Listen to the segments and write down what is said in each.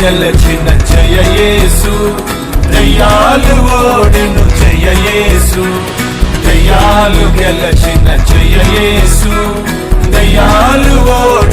గెలచిన జయయేసు దయ్యాలు ఓడిను జయయేసు దయ్యాలు గెలచిన జయయేసు దయ్యాలు ఓడి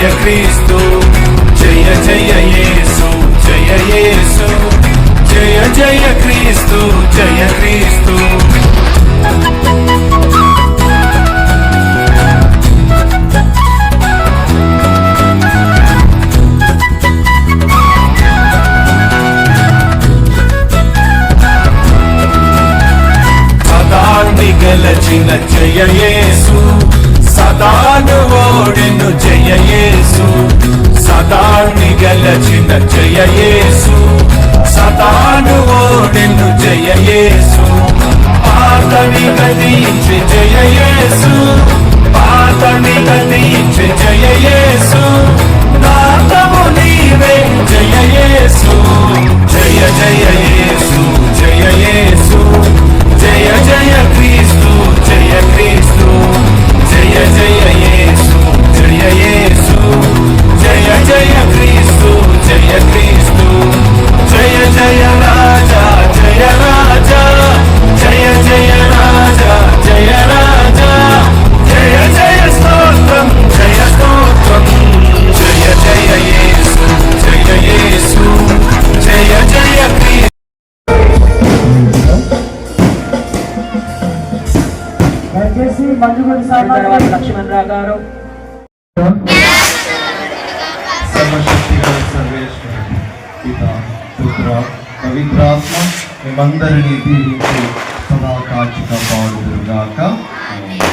జయ క్రీస్తు జయ జయ యేసు జయ యేసు జయ జయ క్రీస్తు జయ క్రీస్తు. సదాన్ని గెలచిన జయ యేసు సదాను ఓడిను జయయేసు సదాన్ని గెలచిన జయ సదాను ఓడిను జయయేసు దయచేసి మంజు గురి సామాన్ గారు లక్ష్మణ్ రావు గారు పవిత్రాత్మ మేమందరినీ దీవించి సదా కాచి కాపాడుదురుగాక ఆమేన్.